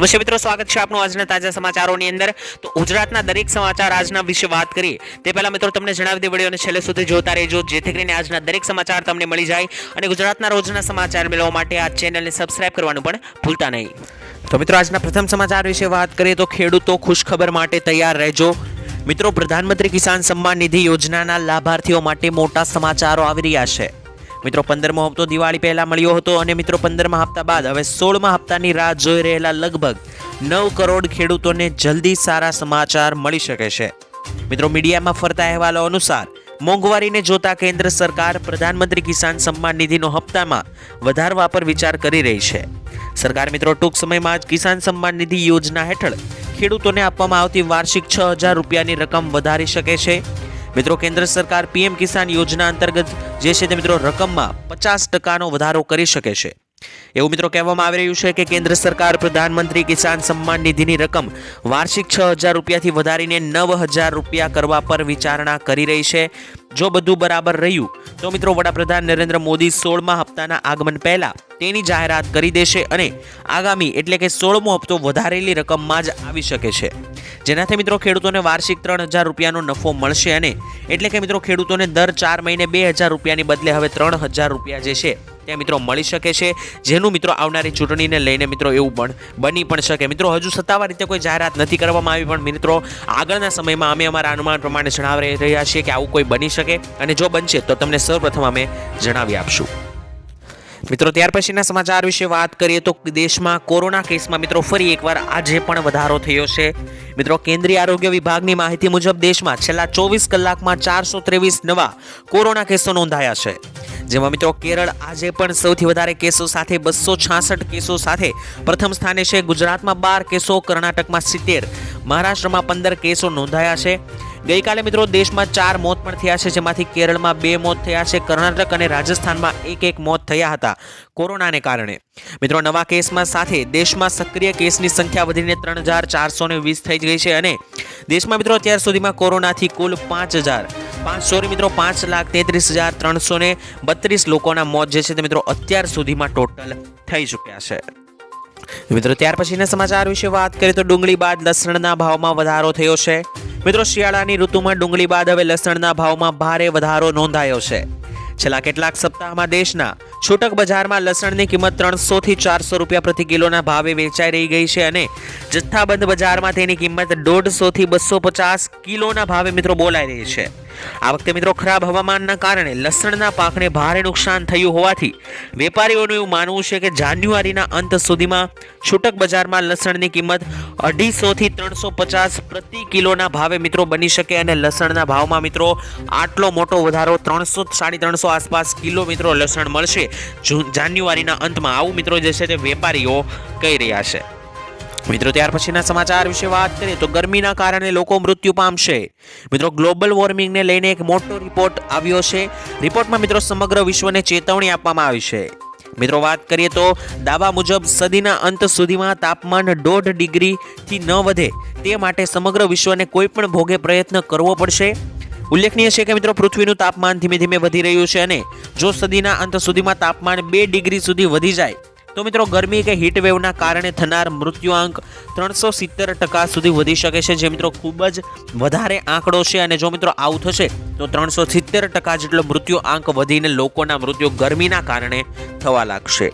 નમસ્તે મિત્રો સ્વાગત છે આપનું આજના તાજા સમાચારોની અંદર. તો ગુજરાતના દરેક સમાચાર આજના વિશે વાત કરીએ. તે પહેલાં મિત્રો તમને જણાવી દે વિડીયોને છેલ્લે સુધી જોતા રહેજો, જેથી કરીને આજના દરેક સમાચાર તમને મળી જાય અને ગુજરાતના રોજના સમાચાર મેળવવા માટે આ ચેનલને સબસ્ક્રાઇબ કરવાનું પણ ભૂલતા નહીં. તો મિત્રો આજના પ્રથમ સમાચાર વિશે વાત કરીએ તો ખેડૂતો ખુશખબર માટે તૈયાર રહેજો. મિત્રો પ્રધાનમંત્રી કિસાન સન્માન નિધિ યોજનાના લાભાર્થીઓ માટે મોટા સમાચારો આવી રહ્યા છે. મિત્રો, પંદરમો હપ્તો દિવાળી પહેલા મળ્યો હતો અને મિત્રો, પંદરમા હપ્તા બાદ હવે સોળમા હપ્તાની રાહ જોઈ રહેલા લગભગ નવ કરોડ ખેડૂતોને જલ્દી સારા સમાચાર મળી શકે છે. મિત્રો, મીડિયામાં ફરતા અહેવાલો અનુસાર, મોંઘવારીને જોતા કેન્દ્ર સરકાર પ્રધાનમંત્રી કિસાન સન્માન નિધિનો હપ્તામાં વધારવા પર વિચાર કરી રહી છે. સરકાર મિત્રો, ટૂંક સમયમાં જ કિસાન સન્માન નિધિ યોજના હેઠળ ખેડૂતોને આપવામાં આવતી વાર્ષિક છ હજાર રૂપિયાની રકમ વધારી શકે છે. મિત્રો, કેન્દ્ર સરકાર પીએમ કિસાન યોજના અંતર્ગત જે છે તે મિત્રો રકમમાં પચાસ ટકાનો વધારો કરી શકે છે. એવું મિત્રો કહેવામાં આવી રહ્યું છે કે કેન્દ્ર સરકાર પ્રધાનમંત્રી કિસાન સન્માન નિધિની રકમ વાર્ષિક છ હજાર રૂપિયાથી વધારીને નવ હજાર રૂપિયા કરવા પર વિચારણા કરી રહી છે. જો બધું બરાબર રહ્યું, તો મિત્રો વડાપ્રધાન નરેન્દ્ર મોદી સોળમા હપ્તાના આગમન પહેલા તેની જાહેરાત કરી દેશે અને આગામી એટલે કે સોળમો હપ્તો વધારેલી રકમમાં જ આવી શકે છે. જેનાથી મિત્રો ખેડૂતોને વાર્ષિક ત્રણ હજાર રૂપિયાનો નફો મળશે અને એટલે કે મિત્રો ખેડૂતોને દર ચાર મહિને બે હજાર રૂપિયાની બદલે હવે ત્રણ હજાર રૂપિયા જે છે તે મિત્રો મળી શકે છે. જેનું મિત્રો આવનારી ચૂંટણીને લઈને મિત્રો એવું પણ બની પણ શકે. મિત્રો હજુ સત્તાવાર રીતે કોઈ જાહેરાત નથી કરવામાં આવી, પણ મિત્રો આગળના સમયમાં અમે અમારા અનુમાન પ્રમાણે જણાવી રહ્યા છીએ કે આવું કોઈ બની શકે અને જો બનશે તો તમને સૌપ્રથમ અમે જણાવી આપશું. મિત્રો, ત્યાર પછીના સમાચાર વિશે વાત કરીએ તો દેશમાં કોરોના કેસમાં મિત્રો ફરી એકવાર આજે પણ વધારો થયો છે. મિત્રો, કેન્દ્રીય આરોગ્ય વિભાગની માહિતી મુજબ દેશમાં છેલ્લા ચોવીસ કલાકમાં ચારસો ત્રેવીસ નવા કોરોના કેસો નોંધાયા છે. જેમાં મિત્રો, કેરળ આજે પણ સૌથી વધારે કેસો સાથે બસો છાસઠ કેસો સાથે પ્રથમ સ્થાને છે. ગુજરાતમાં બાર કેસો, કર્ણાટકમાં સિત્તેર, મહારાષ્ટ્રમાં પંદર કેસો નોંધાયા છે. ગઈકાલે મિત્રો દેશમાં ચાર મોત પણ થયા છે, જેમાંથી કેરળમાં બે મોત થયા છે, કર્ણાટક અને રાજસ્થાનમાં એક એક મોત થયા હતા કોરોનાને કારણે. મિત્રો, નવા કેસમાં સાથે દેશમાં સક્રિય કેસની સંખ્યા વધીને ત્રણ હજાર ચારસો વીસ થઈ ગઈ છે અને દેશમાં મિત્રો અત્યાર સુધીમાં કોરોનાથી કુલ પાંચ હજાર પાંચ સોરી મિત્રો પાંચ લાખ તેત્રીસ હજાર ત્રણસો ને બત્રીસ લોકોના મોત જે છે તે મિત્રો અત્યાર સુધીમાં ટોટલ થઈ ચૂક્યા છે. મિત્રો, ત્યાર પછીના સમાચાર વિશે વાત કરીએ તો ડુંગળી બાદ લસણના ભાવમાં વધારો થયો છે. મિત્રો, શિયાળાની ઋતુમાં ડુંગળી બાદ હવે લસણના ભાવમાં ભારે વધારો નોંધાયો છે. છેલ્લા કેટલાક સપ્તાહમાં દેશના છૂટક બજારમાં લસણની કિંમત ત્રણસો થી ચારસો રૂપિયા પ્રતિ કિલોના ભાવે વેચાઈ રહી ગઈ છે અને જથ્થાબંધ બજારમાં તેની કિંમત દોઢસો થી બસો પચાસ કિલોના ભાવે મિત્રો બોલાઈ રહી છે. આ વખતે મિત્રો ખરાબ હવામાનના કારણે લસણના પાકને ભારે નુકસાન થયું હોવાથી વેપારીઓનું એવું માનવું છે કે જાન્યુઆરીના અંત સુધીમાં છૂટક બજારમાં લસણની કિંમત અઢીસોથી ત્રણસો પચાસ પ્રતિ કિલોના ભાવે મિત્રો બની શકે અને લસણના ભાવમાં મિત્રો આટલો મોટો વધારો ત્રણસો સાડી ત્રણસો આસપાસ કિલો મિત્રો લસણ મળશે જૂન જાન્યુઆરીના અંતમાં. આવું મિત્રો જે છે તે વેપારીઓ કહી રહ્યા છે. મિત્રો, ત્યાર પછીના સમાચાર વિશે વાત કરીએ તો ગરમીના કારણે લોકો મૃત્યુ પામશે. મિત્રો, ગ્લોબલ વોર્મિંગને લઈને એક મોટો રિપોર્ટ આવ્યો છે. રિપોર્ટમાં મિત્રો, સમગ્ર વિશ્વને ચેતવણી આપવામાં આવી છે. મિત્રો, વાત કરીએ તો દાવા મુજબ સદીના અંત સુધીમાં તાપમાન દોઢ ડિગ્રીથી ન વધે. તે માટે સમગ્ર વિશ્વને કોઈ પણ ભોગે પ્રયત્ન કરવો પડશે. ઉલ્લેખનીય છે કે મિત્રો, પૃથ્વીનું તાપમાન ધીમે ધીમે વધી રહ્યું છે અને જો સદીના અંત સુધીમાં તાપમાન બે ડિગ્રી સુધી વધી જાય તો મિત્રો, ગરમી કે હીટ વેવના કારણે થનાર મૃત્યુઆંક ત્રણસો સિત્તેર ટકા સુધી વધી શકે છે, જે મિત્રો ખૂબ જ વધારે આંકડો છે અને જો મિત્રો આવું થશે, તો ત્રણસો સિત્તેર ટકા જેટલો મૃત્યુ આંક વધીને લોકોના મૃત્યુ ગરમીના કારણે થવા લાગશે.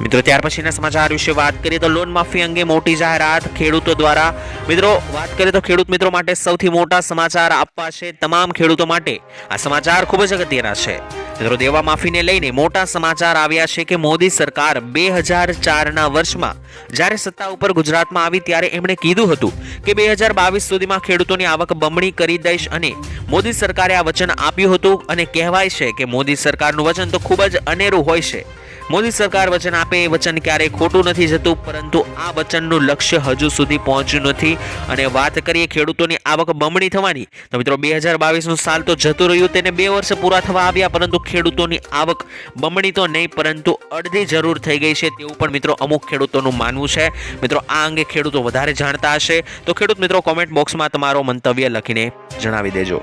મિત્રો, ત્યાર પછીના સમાચાર વિશે વાત કરીએ તો લોન માફી અંગે મોટી જાહેરાત ખેડૂતો દ્વારા. મિત્રો, વાત કરીએ તો ખેડૂત મિત્રો માટે સૌથી મોટા સમાચાર આપવા છે તમામ ખેડૂતો માટે. આ સમાચાર ખૂબ જ અગત્યના છે. મિત્રો, દેવા માફીને લઈને મોટા સમાચાર આવ્યા છે કે મોદી સરકાર બે હજાર ચારના વર્ષમાં જ્યારે સત્તા ઉપર ગુજરાતમાં આવી ત્યારે એમણે કીધું હતું કે બે હજાર બાવીસ સુધીમાં ખેડૂતોની આવક બમણી કરી દઈશ અને મોદી સરકારે આ વચન આપ્યું હતું અને કહેવાય છે કે મોદી સરકારનું વચન તો ખૂબ જ અનેરું હોય છે. મોદી સરકાર વચન આપે, એ વચન ક્યારેય ખોટું નથી જતું, પરંતુ આ વચનનું લક્ષ્ય હજુ સુધી પહોંચ્યું નથી. અને વાત કરીએ ખેડૂતોની આવક બમણી થવાની. તો મિત્રો, બે હજાર બાવીસનું સાલ તો જતું રહ્યું, તેને બે વર્ષ પૂરા થવા આવ્યા, પરંતુ ખેડૂતોની આવક બમણી તો નહીં, પરંતુ અડધી જરૂર થઈ ગઈ છે, તેવું પણ મિત્રો અમુક ખેડૂતોનું માનવું છે. મિત્રો, આ અંગે ખેડૂતો વધારે જાણતા હશે. તો ખેડૂત મિત્રો કોમેન્ટ બોક્સમાં તમારો મંતવ્ય લખીને જણાવી દેજો.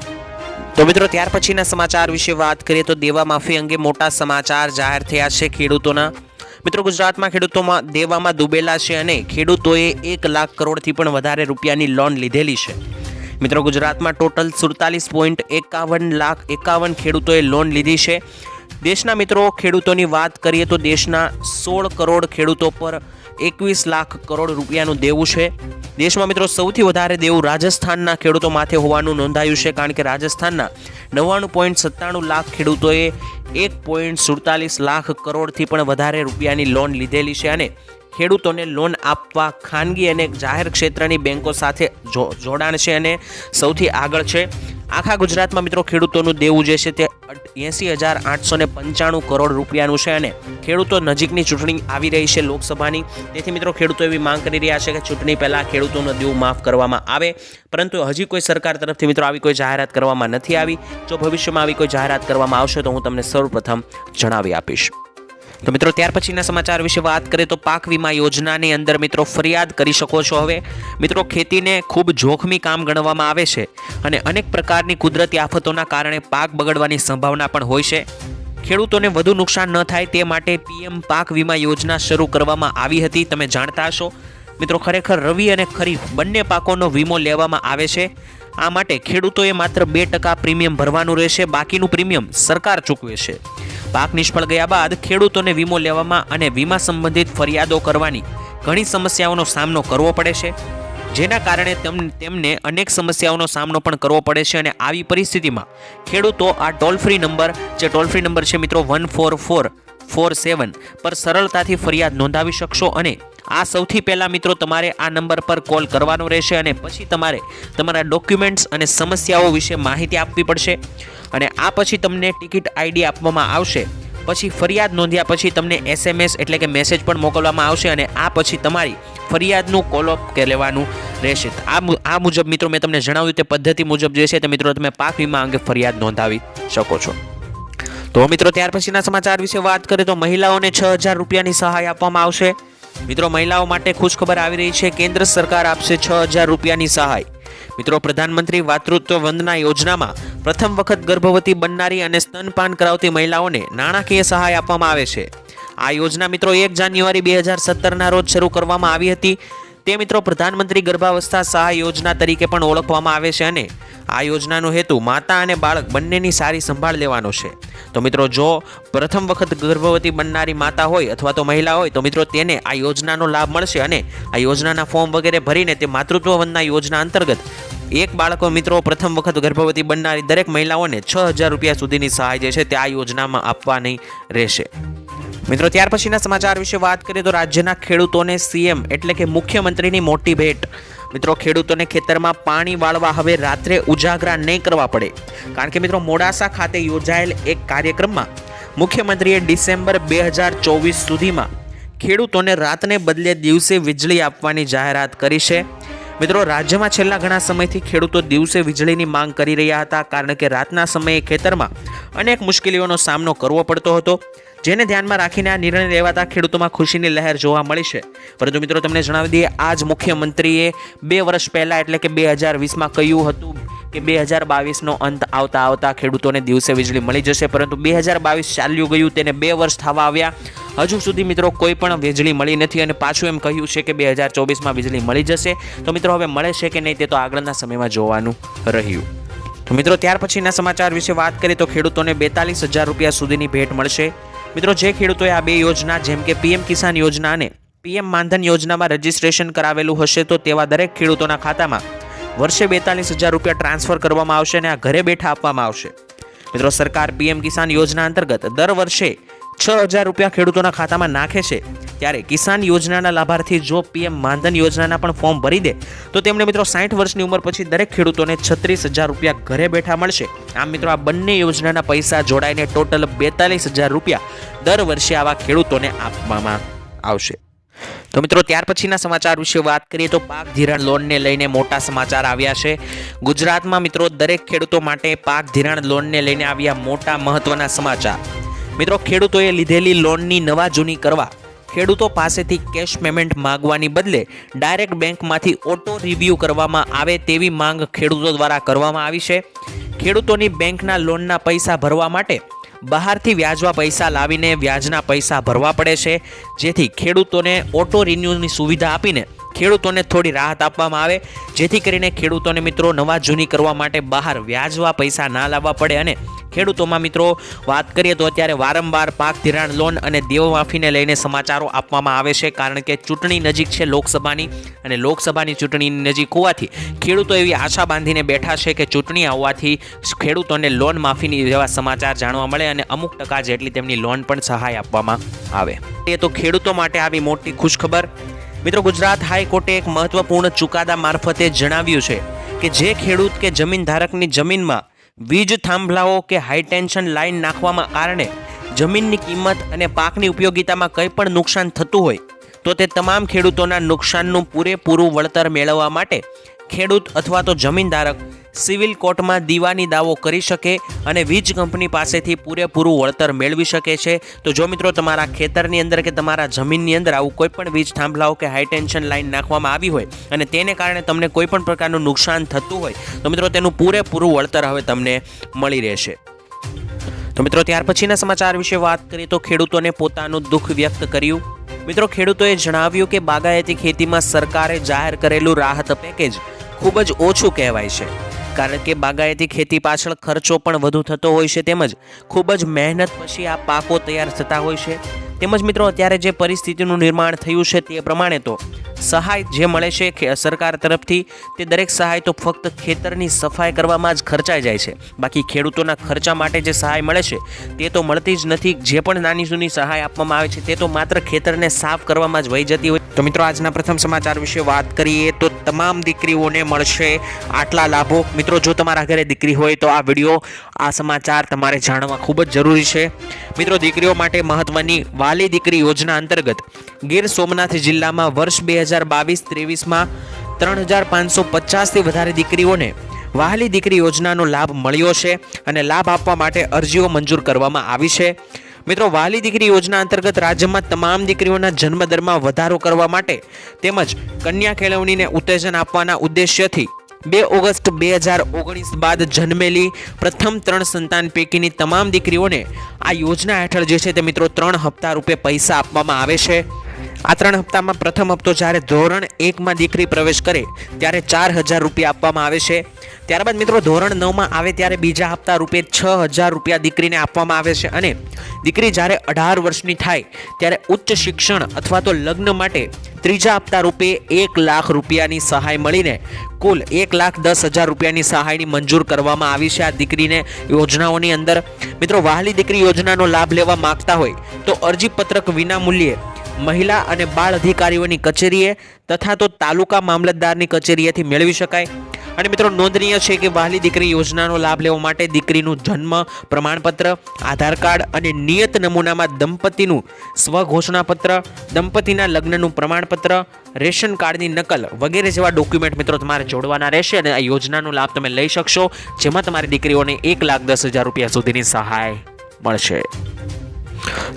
તો મિત્રો, ત્યાર પછીના સમાચાર વિશે વાત કરીએ તો દેવા માફી અંગે મોટા સમાચાર જાહેર થયા છે ખેડૂતોના. મિત્રો, ગુજરાતમાં ખેડૂતોમાં દેવામાં ડૂબેલા છે અને ખેડૂતોએ એક લાખ કરોડથી પણ વધારે રૂપિયાની લોન લીધેલી છે. મિત્રો, ગુજરાતમાં ટોટલ સુડતાલીસ પોઈન્ટ એકાવન લાખ એકાવન ખેડૂતોએ લોન લીધી છે. દેશના મિત્રો, ખેડૂતોની વાત કરીએ તો દેશના સોળ કરોડ ખેડૂતો પર એકવીસ લાખ કરોડ રૂપિયાનું દેવું છે. દેશમાં મિત્રો સૌથી વધારે દેવું રાજસ્થાનના ખેડૂતો માથે હોવાનું નોંધાયું છે કારણ કે રાજસ્થાનના નવ્વાણું પોઈન્ટ સત્તાણું લાખ ખેડૂતોએ એક પોઈન્ટ સુડતાલીસ લાખ કરોડથી પણ વધારે રૂપિયાની લોન લીધેલી છે અને ખેડૂતોને લોન આપવા ખાનગી અને જાહેર ક્ષેત્રની બેન્કો સાથે જોડાણ છે અને સૌથી આગળ છે. આખા ગુજરાતમાં મિત્રો ખેડૂતોનું દેવું જે છે તે એંસી હજાર આઠસો ને પંચાણું કરોડ રૂપિયાનું છે અને ખેડૂતો નજીકની ચૂંટણી આવી રહી છે લોકસભાની. તેથી મિત્રો ખેડૂતો એવી માંગ કરી રહ્યા છે કે ચૂંટણી પહેલાં ખેડૂતોનું દેવું માફ કરવામાં આવે. પરંતુ હજી કોઈ સરકાર તરફથી મિત્રો આવી કોઈ જાહેરાત કરવામાં નથી આવી. જો ભવિષ્યમાં આવી કોઈ જાહેરાત કરવામાં આવશે તો હું તમને સૌપ્રથમ જણાવી આપીશ. તો મિત્રો, ત્યાર પછીના સમાચાર વિશે વાત કરીએ તો પાક વીમા યોજનાની અંદર મિત્રો ફરિયાદ કરી શકો છો હવે. મિત્રો, ખેતીને ખૂબ જોખમી કામ ગણવામાં આવે છે અને અનેક પ્રકારની કુદરતી આફતોના કારણે પાક બગડવાની સંભાવના પણ હોય છે. ખેડૂતોને વધુ નુકસાન ન થાય તે માટે પીએમ પાક વીમા યોજના શરૂ કરવામાં આવી હતી, તમે જાણતા હશો. મિત્રો, ખરેખર રવિ અને ખરીફ બંને પાકોનો વીમો લેવામાં આવે છે. આ માટે ખેડૂતોએ માત્ર બે ટકા પ્રીમિયમ ભરવાનું રહેશે, બાકીનું પ્રીમિયમ સરકાર ચૂકવે છે. પાક નિષ્ફળ ગયા બાદ ખેડૂતોને વીમો લેવામાં અને વીમા સંબંધિત ફરિયાદો કરવાની ઘણી સમસ્યાઓનો સામનો કરવો પડે છે. જેના કારણે તેમ- તેમને અનેક સમસ્યાઓનો સામનો પણ કરવો પડે છે અને આવી પરિસ્થિતિમાં ખેડૂતો આ ટોલ ફ્રી નંબર, જે ટોલ ફ્રી નંબર છે મિત્રો one four four four seven પર સરળતાથી ફરિયાદ નોંધાવી શકશો અને આ સૌથી પહેલાં મિત્રો તમારે આ નંબર પર કોલ કરવાનો રહેશે અને પછી તમારે તમારા ડોક્યુમેન્ટ્સ અને સમસ્યાઓ વિશે માહિતી આપવી પડશે. અને આ પછી તમને ટિકિટ આઈડી આપવામાં આવશે. પછી ફરિયાદ નોંધ્યા પછી તમને એસએમએસ એટલે કે મેસેજ પણ મોકલવામાં આવશે અને આ પછી તમારી ફરિયાદનું કોલઅપ કે લેવાનું રહેશે. આ આ મુજબ મિત્રો મેં તમને જણાવ્યું તે પદ્ધતિ મુજબ જે છે તે મિત્રો તમે પાક વીમા અંગે ફરિયાદ નોંધાવી શકો છો. તો મિત્રો ત્યાર પછીના સમાચાર વિશે વાત કરીએ તો મહિલાઓને છ હજાર રૂપિયાની સહાય આપવામાં આવશે. મિત્રો, મહિલાઓ માટે ખુશખબર આવી રહી છે. કેન્દ્ર સરકાર આપશે છ હજાર રૂપિયાની સહાય. મિત્રો, પ્રધાનમંત્રી વાતૃત્વ વંદના યોજનામાં પ્રથમ વખત ગર્ભવતી બનનારી અને સ્તનપાન કરાવતી મહિલાઓને નાણાકીય સહાય આપવામાં આવે છે. આ યોજના મિત્રો, એક જાન્યુઆરી બે હજાર સત્તરના રોજ શરૂ કરવામાં આવી હતી. તે મિત્રો પ્રધાનમંત્રી ગર્ભાવસ્થા સહાય યોજના તરીકે પણ ઓળખવામાં આવે છે અને આ યોજનાનો હેતુ માતા અને બાળક બંનેની સારી સંભાળ લેવાનો છે. તો મિત્રો જો પ્રથમ વખત ગર્ભવતી બનનારી માતા હોય અથવા તો મહિલા હોય તો મિત્રો તેને આ યોજનાનો લાભ મળશે અને આ યોજનાના ફોર્મ વગેરે ભરીને તે માતૃત્વ વંદના યોજના અંતર્ગત એક બાળકો મિત્રો પ્રથમ વખત ગર્ભવતી બનનારી દરેક મહિલાઓને છ હજાર રૂપિયા સુધીની સહાય જે છે તે આ યોજનામાં આપવાની રહેશે. મિત્રો, ત્યાર પછીના સમાચાર વિશે વાત કરીએ તો રાજ્યના ખેડૂતોને સીએમ એટલે કે મુખ્યમંત્રીની મોટી ભેટ. મિત્રો, ખેડૂતોને ખેતરમાં પાણી વાળવા હવે રાત્રે ઉજાગરા નહીં કરવા પડે. કારણ કે મિત્રો, મોડાસા ખાતે યોજાયેલ એક કાર્યક્રમમાં મુખ્યમંત્રીએ ડિસેમ્બર બે હજાર ચોવીસ સુધીમાં ખેડૂતોને રાતને બદલે દિવસે વીજળી આપવાની જાહેરાત કરી છે. મિત્રો, રાજ્યમાં છેલ્લા ઘણા સમયથી ખેડૂતો દિવસે વીજળીની માંગ કરી રહ્યા હતા, કારણ કે રાતના સમયે ખેતરમાં અનેક મુશ્કેલીઓનો સામનો કરવો પડતો હતો. જેને ધ્યાનમાં રાખીને આ નિર્ણય લેવાતા ખેડૂતોમાં ખુશીની લહેર જોવા મળી છે. પરંતુ મિત્રો તમને જણાવી દઈએ, આજ મુખ્યમંત્રીએ બે વર્ષ પહેલાં, એટલે કે બે હજાર વીસમાં કહ્યું હતું કે બે હજાર બાવીસનો અંત આવતા આવતા ખેડૂતોને દિવસે વીજળી મળી જશે. પરંતુ બે હજાર બાવીસ ચાલ્યું ગયું, તેને બે વર્ષ થવા આવ્યા. હજુ સુધી મિત્રો કોઈ પણ વીજળી મળી નથી અને પાછું એમ કહ્યું છે કે બે હજાર ચોવીસમાં વીજળી મળી જશે. તો મિત્રો હવે મળે છે કે નહીં તે તો આગળના સમયમાં જોવાનું રહ્યું. તો મિત્રો, ત્યાર પછીના સમાચાર વિશે વાત કરીએ તો ખેડૂતોને બેતાલીસ હજાર રૂપિયા સુધીની ભેટ મળશે. મિત્રો, જે ખેડૂતોએ આ બે યોજના, જેમ કે પીએમ કિસાન યોજના અને પીએમ માનધન યોજનામાં રજીસ્ટ્રેશન કરાવેલું હશે, તો તેવા દરેક ખેડૂતોના ખાતામાં વર્ષે બેતાલીસ હજાર રૂપિયા ટ્રાન્સફર કરવામાં આવશે અને આ ઘરે બેઠા આપવામાં આવશે. મિત્રો, સરકાર પીએમ કિસાન યોજના અંતર્ગત દર વર્ષે છ હજાર રૂપિયા ખેડૂતોના ખાતામાં નાખે છે. ત્યારે કિસાન યોજનાના લાભાર્થી જો પીએમ માનધન યોજનાના પણ ફોર્મ ભરી દે, તો તેમણે મિત્રો સાઠ વર્ષની ઉંમર પછી દરેક ખેડૂતોને છત્રીસ હજાર રૂપિયા ઘરે બેઠા મળશે. આમ મિત્રો આ બંને યોજનાના પૈસા જોડાઈને ટોટલ બેતાલીસ હજાર રૂપિયા દર વર્ષે આવા ખેડૂતોને આપવામાં આવશે. તો મિત્રો ત્યાર પછીના સમાચાર વિશે વાત કરીએ તો પાક ધિરાણ લોનને લઈને મોટા સમાચાર આવ્યા છે. ગુજરાતમાં મિત્રો દરેક ખેડૂતો માટે પાક ધિરાણ લોનને લઈને આવ્યા મોટા મહત્વના સમાચાર. મિત્રો, ખેડૂતોએ લીધેલી લોનની નવા જૂની કરવા, ખેડૂતો પાસેથી કેશ પેમેન્ટ માગવાની બદલે ડાયરેક્ટ બેંકમાંથી ઓટો રિવ્યૂ કરવામાં આવે તેવી માંગ ખેડૂતો દ્વારા કરવામાં આવી છે. ખેડૂતોની બેંકના લોનના પૈસા ભરવા માટે બહારથી વ્યાજવા પૈસા લાવીને વ્યાજના પૈસા ભરવા પડે છે. જેથી ખેડૂતોને ઓટો રિન્યુની સુવિધા આપીને ખેડૂતોને થોડી રાહત આપવામાં આવે. જેથી કરીને ખેડૂતોને મિત્રો નવા જૂની કરવા માટે બહાર વ્યાજવા પૈસા ના લાવવા પડે અને ખેડૂતોમાં મિત્રો, વાત કરીએ તો અત્યારે વારંવાર પાક ધિરાણ લોન અને દેવમાફીને લઈને સમાચારો આપવામાં આવે છે. કારણ કે ચૂંટણી નજીક છે લોકસભાની અને લોકસભાની ચૂંટણીની નજીક હોવાથી ખેડૂતો એવી આશા બાંધીને બેઠા છે કે ચૂંટણી આવવાથી ખેડૂતોને લોન માફીની જેવા સમાચાર જાણવા મળે અને અમુક ટકા જેટલી તેમની લોન પણ સહાય આપવામાં આવે. એ તો ખેડૂતો માટે આવી મોટી ખુશખબર. મિત્રો, ગુજરાત હાઈકોર્ટે એક મહત્વપૂર્ણ ચુકાદા મારફતે જણાવ્યું છે કે જે ખેડૂત કે જમીન ધારકની જમીનમાં વીજ થાંભલાઓ કે હાઈ ટેન્શન લાઇન નાખવામાં કારણે જમીનની કિંમત અને પાકની ઉપયોગિતામાં કંઈ પણ નુકસાન થતું હોય, તો તે તમામ ખેડૂતોના નુકસાનનું પૂરેપૂરું વળતર મેળવવા માટે ખેડૂત અથવા તો જમીનધારક સિવિલ કોર્ટમાં દીવાની દાવો કરી શકે અને વીજ કંપની પાસેથી પૂરેપૂરું વળતર મેળવી શકે છે. તો જો મિત્રો તમારા ખેતરની અંદર કે તમારા જમીનની અંદર આવું કોઈ પણ વીજ થાંભલાઓ કે હાઈ ટેન્શન લાઇન નાખવામાં આવી હોય અને તેને કારણે તમને કોઈ પણ પ્રકારનું નુકસાન થતું હોય, તો મિત્રો તેનું પૂરેપૂરું વળતર હવે તમને મળી રહેશે. તો મિત્રો ત્યાર પછીના સમાચાર વિશે વાત કરીએ તો ખેડૂતોને પોતાનું દુઃખ વ્યક્ત કર્યું. મિત્રો ખેડૂતોએ જણાવ્યું કે બાગાયતી ખેતીમાં સરકારે જાહેર કરેલું રાહત પેકેજ ખૂબ જ ઓછું કહેવાય છે. કારણ કે બાગાયતી ખેતી પાછળ ખર્ચો પણ વધુ થતો હોય છે તેમજ ખૂબ જ મહેનત પછી આ પાકો તૈયાર થતા હોય છે. તેમજ મિત્રો, અત્યારે જે પરિસ્થિતિનું નિર્માણ થયું છે તે પ્રમાણે તો સહાય જે મળે છે સરકાર તરફથી, તે દરેક સહાય તો ફક્ત ખેતરની સફાઈ કરવામાં જ ખર્ચાઈ જાય છે. બાકી ખેડૂતોના ખર્ચા માટે જે સહાય મળે છે, તે તો મળતી જ નથી. જે પણ નાની જૂની સહાય આપવામાં આવે છે, તે તો માત્ર ખેતરને સાફ કરવામાં જ વહી જતી હોય. તો મિત્રો, આજના પ્રથમ સમાચાર વિશે વાત કરીએ તો તમામ દીકરીઓને મળશે આટલા લાભો. મિત્રો, જો તમારા ઘરે દીકરી હોય તો આ વીડિયો, આ સમાચાર તમારે જાણવા ખૂબ જ જરૂરી છે. મિત્રો, દીકરીઓ માટે મહત્વની વાલી દીકરી યોજના અંતર્ગત ગીર સોમનાથ જિલ્લામાં વર્ષ બે હજાર બાવીસ ત્રેવીસમાં ત્રણ હજાર પાંચસો પચાસથી વધારે દીકરીઓને વહાલી દીકરી યોજનાનો લાભ મળ્યો છે અને લાભ આપવા માટે અરજીઓ મંજૂર કરવામાં આવી છે. મિત્રો, વહાલી દીકરી યોજના અંતર્ગત રાજ્યમાં તમામ દીકરીઓના જન્મદરમાં વધારો કરવા માટે તેમજ કન્યા કેળવણીને ઉત્તેજન આપવાના ઉદ્દેશ્યથી બે ઓગસ્ટ બે હજાર ઓગણીસ બાદ જન્મેલી પ્રથમ ત્રણ સંતાન પૈકીની તમામ દીકરીઓને આ યોજના હેઠળ જે છે તે મિત્રો ત્રણ હપ્તા રૂપે પૈસા આપવામાં આવે છે. આ ત્રણ હપ્તામાં પ્રથમ હપ્તો જ્યારે ધોરણ એકમાં દીકરી પ્રવેશ કરે, ત્યારે ચાર હજાર રૂપિયા આપવામાં આવે છે. ત્યારબાદ મિત્રો, ધોરણ નવમાં આવે ત્યારે બીજા હપ્તા રૂપે છ હજાર રૂપિયા દીકરીને આપવામાં આવે છે અને દીકરી જ્યારે અઢાર વર્ષની થાય, ત્યારે ઉચ્ચ શિક્ષણ અથવા તો લગ્ન માટે ત્રીજા હપ્તા રૂપે એક લાખ રૂપિયાની સહાય મળીને કુલ એક લાખ દસ હજાર રૂપિયાની સહાયની મંજૂર કરવામાં આવી છે આ દીકરીને યોજનાઓની અંદર. મિત્રો, વહાલી દીકરી યોજનાનો લાભ લેવા માંગતા હોય, તો અરજીપત્રક વિના મૂલ્યે મહિલા અને બાળ અધિકારીઓની કચેરીએ તથા તો તાલુકા મામલતદારની કચેરીએથી મેળવી શકાય. અને મિત્રો, નોંધનીય છે કે વહાલી દીકરી યોજનાનો લાભ લેવા માટે દીકરીનું જન્મ, પ્રમાણપત્ર, આધાર કાર્ડ અને નિયત નમૂનામાં દંપતીનું સ્વઘોષણાપત્ર, દંપતીના લગ્નનું પ્રમાણપત્ર, રેશન કાર્ડની નકલ વગેરે જેવા ડોક્યુમેન્ટ મિત્રો તમારે જોડવાના રહેશે અને આ યોજનાનો લાભ તમે લઈ શકશો, જેમાં તમારી દીકરીઓને એક લાખ દસ હજાર રૂપિયા સુધીની સહાય મળશે.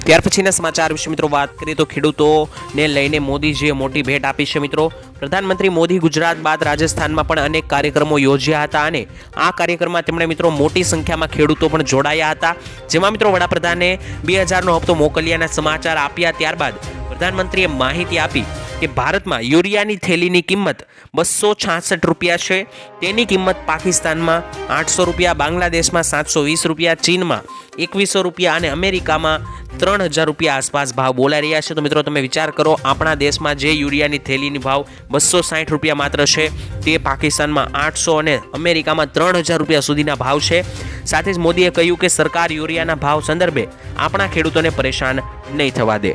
ત્યાર પછીના સમાચાર વિશે મિત્રો વાત કરીએ તો ખેડૂતોને લઈને મોદીજીએ મોટી ભેટ આપી છે મિત્રો. પ્રધાનમંત્રી મોદી ગુજરાત બાદ રાજસ્થાનમાં પણ અનેક કાર્યક્રમો યોજ્યા હતા અને આ કાર્યક્રમમાં તેમણે મિત્રો મોટી સંખ્યામાં ખેડૂતો પણ જોડાયા હતા. જેમાં મિત્રો વડાપ્રધાને બે હજારનો હપ્તો મોકલ્યાના સમાચાર આપ્યા ત્યારબાદ પ્રધાનમંત્રીએ માહિતી આપી કે ભારતમાં યુરિયાની થેલીની કિંમત બસો છાસઠ રૂપિયા છે. તેની કિંમત પાકિસ્તાનમાં આઠસો રૂપિયા, બાંગ્લાદેશમાં સાતસો વીસ રૂપિયા, ચીનમાં એકવીસો રૂપિયા અને અમેરિકામાં ત્રણ હજાર રૂપિયા આસપાસ ભાવ બોલાઈ રહ્યા છે. તો મિત્રો, તમે વિચાર કરો, આપણા દેશમાં જે યુરિયાની થેલીની ભાવ બસો સાઠ રૂપિયા માત્ર છે, તે પાકિસ્તાનમાં આઠસો અને અમેરિકામાં ત્રણ હજાર રૂપિયા સુધીના ભાવ છે. સાથે જ મોદીએ કહ્યું કે સરકાર યુરિયાના ભાવ સંદર્ભે આપણા ખેડૂતોને પરેશાન નહીં થવા દે.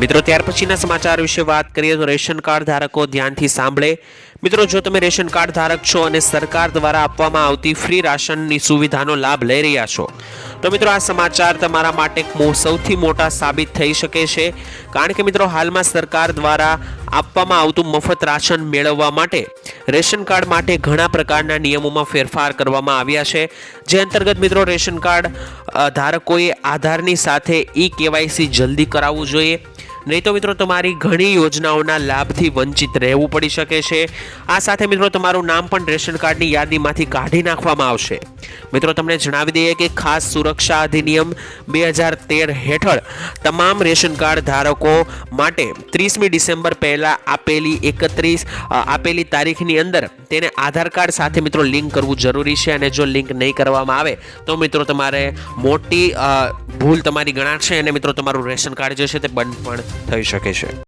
મિત્રો, ત્યાર પછીના સમાચાર વિશે વાત કરીએ તો રેશન કાર્ડ ધારકો ધ્યાનથી સાંભળે. મિત્રો, જો તમે રેશન કાર્ડ ધારક છો અને સરકાર દ્વારા આપવામાં આવતી ફ્રી રાશનની સુવિધાનો લાભ લઈ રહ્યા છો, તો મિત્રો, આ સમાચાર તમારા માટે સૌથી મોટા સાબિત થઈ શકે છે. કારણ કે મિત્રો, હાલમાં સરકાર દ્વારા આપવામાં આવતું મફત રાશન મેળવવા માટે રેશન કાર્ડ માટે ઘણા પ્રકારના નિયમોમાં ફેરફાર કરવામાં આવ્યા છે. જે અંતર્ગત મિત્રો, રેશન કાર્ડ ધારકોએ આધારની સાથે ઈ કેવાયસી જલ્દી કરાવવું જોઈએ. નહીં તો મિત્રો તમારી ઘણી યોજનાઓના લાભથી વંચિત રહેવું પડી શકે છે. આ સાથે મિત્રો તમારું નામ પણ રેશન કાર્ડની યાદીમાંથી કાઢી નાખવામાં આવશે. મિત્રો, તમને જણાવી દઈએ કે ખાસ સુરક્ષા અધિનિયમ બે હજાર તેર હેઠળ તમામ રેશન કાર્ડ ધારકો માટે ત્રીસમી ડિસેમ્બર પહેલાં આપેલી એકત્રીસ આપેલી તારીખની અંદર તેને આધાર કાર્ડ સાથે, મિત્રો, લિંક કરવું જરૂરી છે અને જો લિંક નહીં કરવામાં આવે તો, મિત્રો, તમારે મોટી ભૂલ તમારી ગણાશે અને, મિત્રો, તમારું રેશન કાર્ડ જે છે તે બંધ પણ થઈ શકે છે.